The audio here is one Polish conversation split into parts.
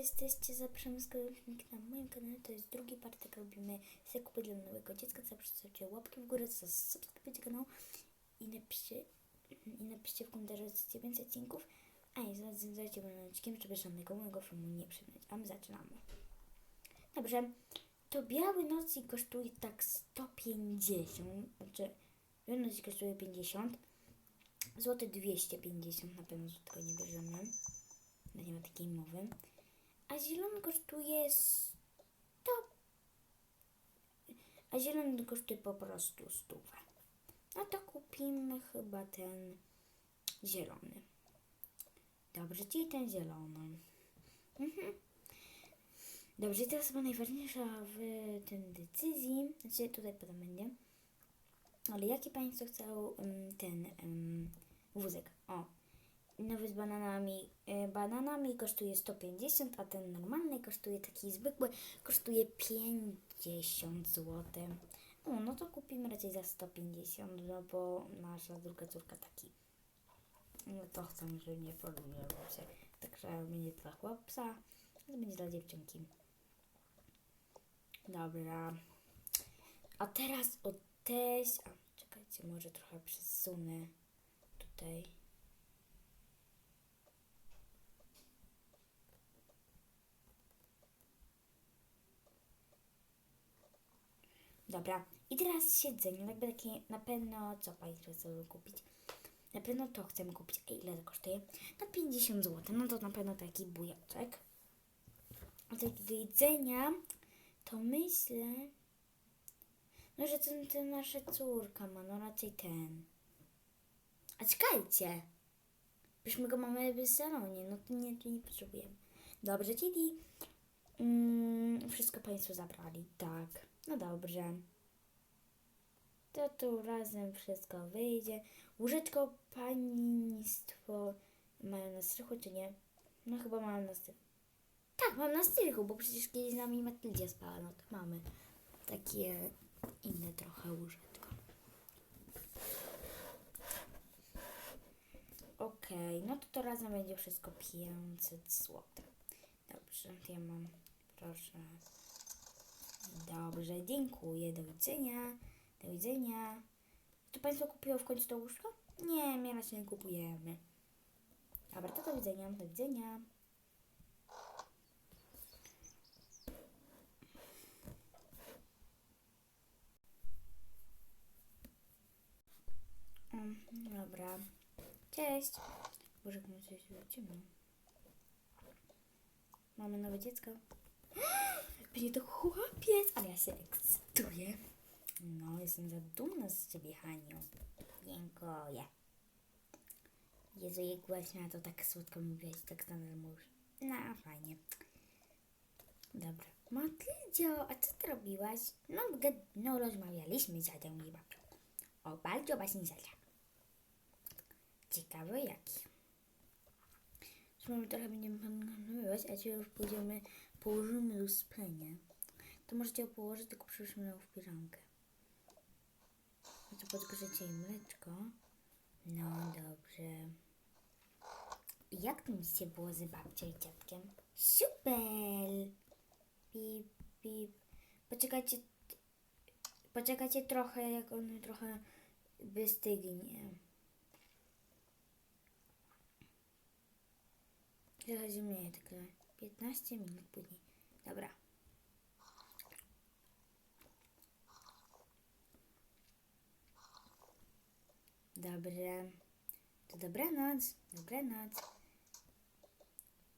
jesteście, zapraszam z kolejnym na moim kanale, to jest drugi part, jak robimy zakupy dla nowego dziecka, zapraszajcie łapki w górę, subskrybujcie kanał i napiszcie, i napiszcie w komentarzu, co więcej odcinków, a zadajcie moim odcinkiem, żeby żadnego mojego filmu nie przynąć, a my zaczynamy. Dobrze, to biały nocnik kosztuje tak 150, znaczy biały nocnik kosztuje 50, złoty 250, na pewno złotego nie bierzemy. No nie ma takiej mowy. A zielony kosztuje 100. A zielony kosztuje po prostu stówę. No to kupimy chyba ten zielony. Dobrze, czyli ten zielony. Mhm. Dobrze, i teraz chyba najważniejsza w tym decyzji, znaczy tutaj potem będzie, ale jaki Państwo chcą ten em, wózek? O, nowy z bananami. E, bananami kosztuje 150, a ten normalny kosztuje taki zwykły, kosztuje 50 zł. O, no to kupimy raczej za 150, no bo nasza druga córka taki. No to chcę, żeby nie porównywał się. Także będzie dla chłopca, to będzie dla dziewczynki. Dobra. A teraz o teś... A, czekajcie, może trochę przesunę tutaj. Dobra, i teraz siedzenie, jakby takie na pewno, co Państwo chcą kupić? Na pewno to chcemy kupić. Ile to kosztuje? Na 50 zł, no to na pewno taki bujaczek. A co do jedzenia, to myślę, no że ten, ten nasza córka ma, no raczej ten. A czekajcie, byśmy go mamy w salonie, no to nie, to nie potrzebujemy. Dobrze, czyli mm, wszystko Państwo zabrali, tak. No dobrze. To tu razem wszystko wyjdzie. Łóżeczko państwo mają na strychu, czy nie? No chyba mają na strychu. Tak, mam na strychu, bo przecież kiedyś z nami Matyldzia spała, no to mamy takie inne trochę łóżeczko. Okej, no to to razem będzie wszystko 500 zł. Dobrze, ja mam, proszę. Dobrze, dziękuję, do widzenia, do widzenia. Czy Państwo kupiło w końcu to łóżko? Nie, my raczej nie kupujemy. Dobra, to do widzenia, do widzenia. Mm, Dobra. Cześć. Boże, my coś zobaczymy. Mamy nowe dziecko. Będzie to chłopiec, ale ja się ekscytuję. No, jestem za dumna z ciebie, Haniu. Dziękuję. Jezu, jak właśnie to tak słodko mówiłaś, tak nadal mówisz. No, fajnie. Dobra. Matyldzio, a co ty robiłaś? No, no rozmawialiśmy z dziadem i babcią. O, bardzo właśnie dziadzia. Ciekawe jaki. Zresztą trochę będziemy planować, a dzisiaj już pójdziemy, położymy już spenie. To możecie ją położyć, tylko przyszły ją w piżamkę. No to podgrzecie jej mleczko. No dobrze. Jak tam dzisiaj było z babcią i dziadkiem? Super! Pip, pip. Poczekajcie, poczekajcie trochę, jak on trochę wystygnie. Trochę zimnieje, tak 15 minut później. Dobra. Dobrze. To dobranoc. Dobranoc.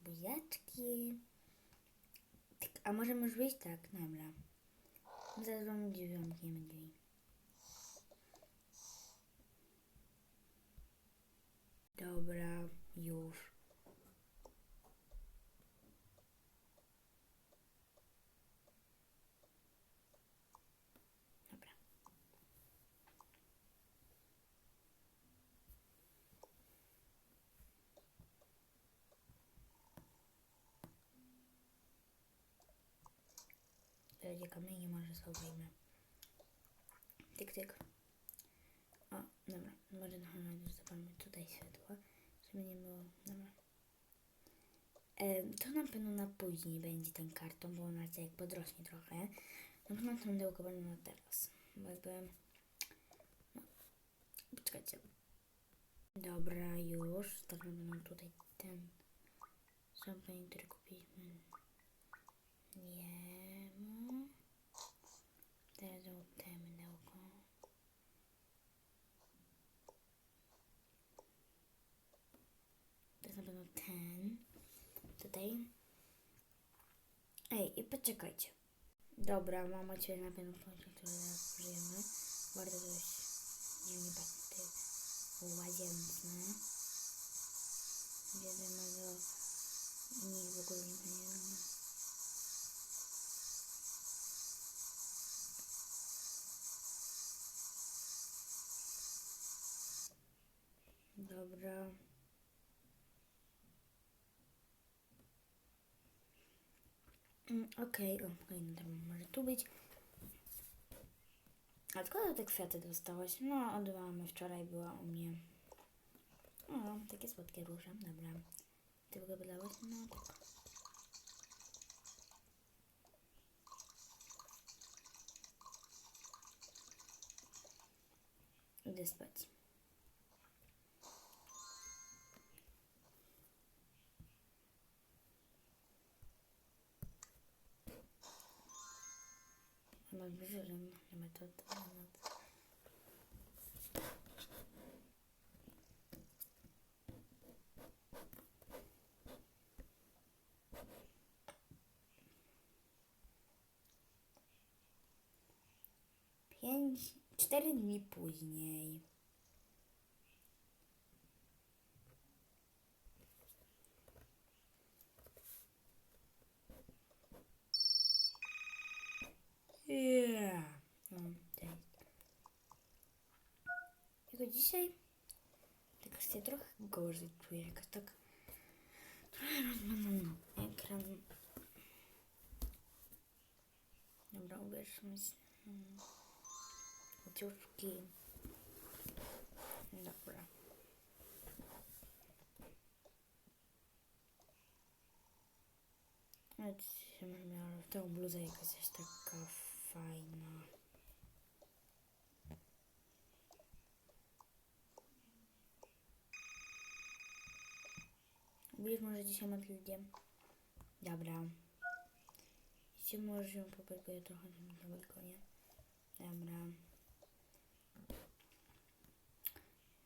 Buziaczki. Tak, a możemy już wyjść? Tak, dobra. Zaraz wam drzwi drzwi. Dobra, już. Dobra. Będzie kamienie, może schowajmy. Tyk, tyk. O, dobra. Może na już zapalmy tutaj światło, żeby nie było... Dobra. Em, to na pewno na później będzie ten karton, bo ona jak podrośnie trochę. Na pewno to będę na teraz. Bo jakby... No. Poczekajcie. Dobra, już. Tak na pewno tutaj ten szampanie, który kupiliśmy. Jemu. Teraz żółte mydełko. To jest na pewno ten. Tutaj. Ej, i poczekajcie. Dobra, mama cię na pewno które teraz użyjemy. Bardzo dość dziwnie te łazience. Jedziemy do... Nic w ogóle nie pamiętam. Dobra. Mm, Okej, o, kolejny tam może tu być. A skąd te kwiaty dostałaś? No, od mamy. Wczoraj była u mnie. O, takie słodkie róże. Dobra. Ty ogóle wydałaś? No, tak. Idę spać. Chyba dobrze, że nie ma to. to no. Pięć, cztery dni później. Yeah. No. Tylko dzisiaj tak się trochę gorzej czuję, jakoś tak trochę rozmawiam ekran. Dobra, ubierzmy się. Hmm. Ciuszki. Dobra. Dzisiaj będę miała tą bluzę jakaś taka fajna. Wiesz może dzisiaj Matyldzie? Dobra. Dzisiaj może się popekuję trochę na balkonie. Dobra.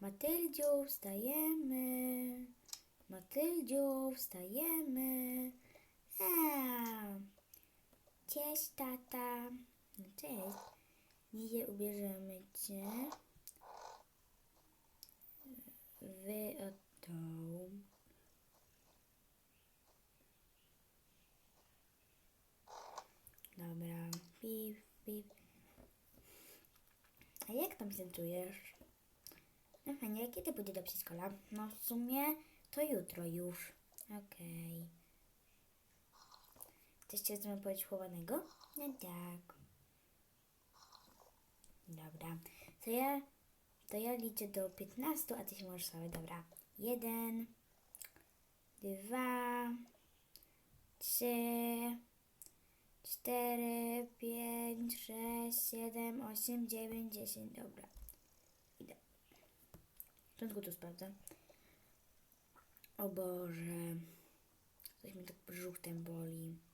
Matyldziu, wstajemy. Matyldziu, wstajemy. A, cześć, tata. Cześć. Dzisiaj ubierzemy cię w oto. Dobra, pip, pip. A jak tam się czujesz? No fajnie, kiedy pójdę do przedszkola? No w sumie to jutro już. Okej. Chcesz się z nami powiedzieć chowanego? No tak. Dobra. To ja, to ja liczę do 15, a ty się możesz sobie. Dobra. Jeden, dwa, trzy, cztery, pięć, sześć, siedem, osiem, dziewięć, dziesięć. Dobra. Idę. W początku to sprawdzę. O Boże. Coś mi tak brzuchem boli.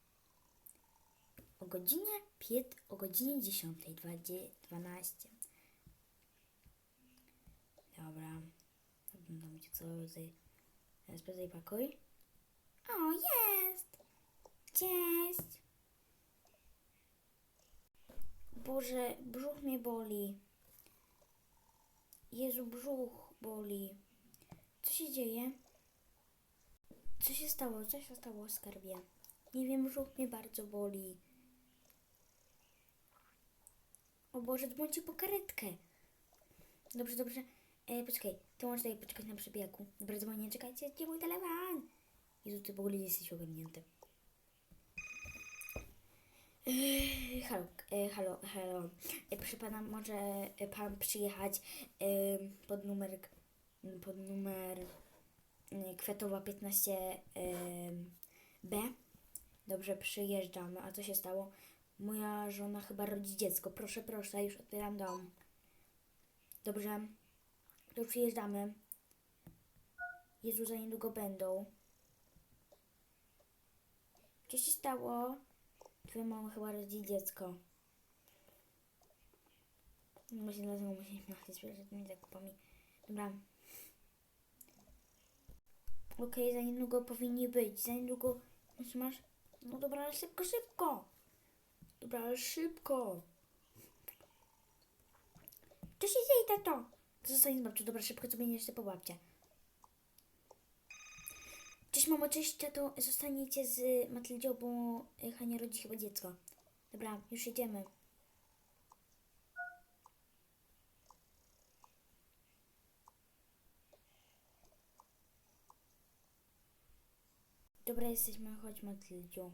O godzinie 5, o godzinie 10, 12. Dobra. Oglądam cię co. Sprawdzaj pokój. O, jest! Cześć! Boże, brzuch mnie boli. Jezu, brzuch boli. Co się dzieje? Co się stało? Co się stało, skarbie? Nie wiem, brzuch mnie bardzo boli. O Boże, dzwońcie po karetkę. Dobrze, dobrze. E, poczekaj, ty możesz tutaj poczekać na przebiegu. Dobra, dzwonię, czekajcie, gdzie mój telefon? Jezu, ty w ogóle nie jesteś ogarnięty. Eee, halo, e, halo, halo. E, proszę pana, może e, pan przyjechać e, pod numer, pod numer e, Kwiatowa 15 e, B. Dobrze, przyjeżdżamy. A co się stało? Moja żona chyba rodzi dziecko. Proszę, proszę, już otwieram dom. Dobrze. To przyjeżdżamy. Jezu, za niedługo będą. Co się stało? Twoja mama chyba rodzi dziecko. Właśnie dlatego musieliśmy chwilę sprzedać tymi zakupami. Dobra. Okej, za niedługo powinni być. Za niedługo... Masz? No dobra, ale szybko, szybko. Dobra, ale szybko. Co się dzieje, tato? Zostań z babcią. Dobra, szybko będzie jeszcze po babcie. Cześć mamo, cześć tato. Zostaniecie z Matyldzią, bo y, Hania rodzi chyba dziecko. Dobra, już idziemy. Dobra, jesteśmy. Chodź Matyldziu.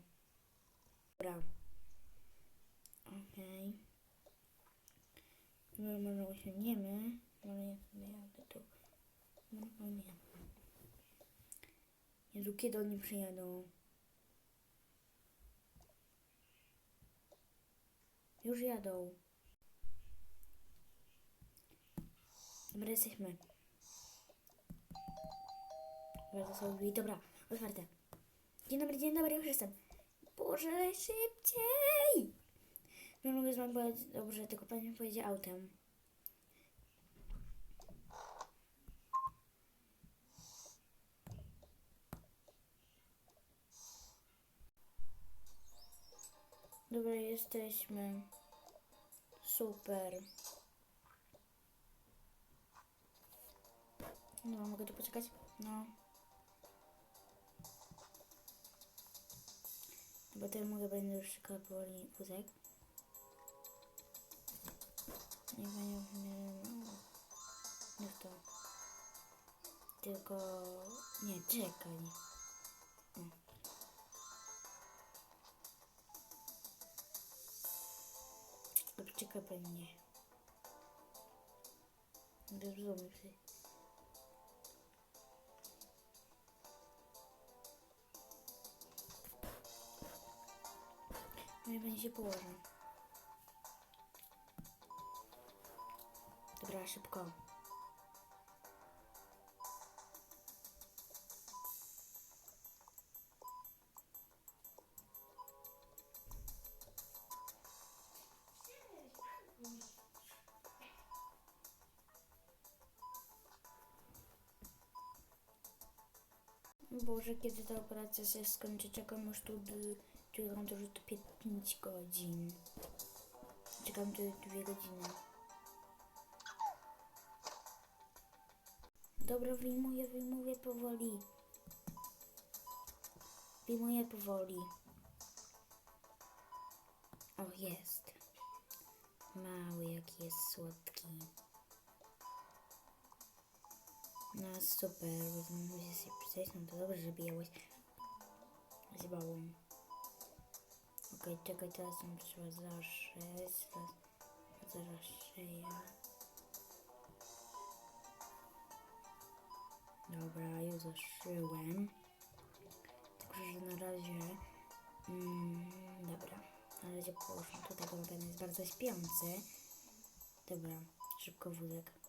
Dobra. Okej. Okay. Może usiądziemy. Może ja sobie jadę tu. No, no nie. Jezu, kiedy oni przyjadą? Już jadą. Dobra, jesteśmy. Dobra, to są drzwi. Dobra, otwarte. Dzień dobry, dzień dobry, już jestem. Boże, szybciej! Nie mogę z dobrze, tylko pani pojedzie autem. Dobra, jesteśmy. Super. No, mogę tu poczekać? No. Bo teraz mogę będę już szukał powoli wózek. Nie będzie nie, w to. Tylko nie, czekaj. Dobra, czekaj pewnie. Rozumiem się. No i będzie się Dobra, szybko. Boże, kiedy ta operacja się skończy? Czekam już tu, czekam tu już tu 5 godzin. Czekam tu 2 godziny. Dobra, wyjmuję, wyjmuję powoli. Wyjmuję powoli. O, jest. Mały, jaki jest słodki. No super, muszę się przejść, no to dobrze, że bijałaś z bałą. Okej, czekaj, teraz tam trzeba zaszyć, zaraz, zaraz Dobra, już zaszyłem. Tylko, że na razie, mm, dobra, na razie położę tutaj, bo ten jest bardzo śpiący. Dobra, szybko wózek.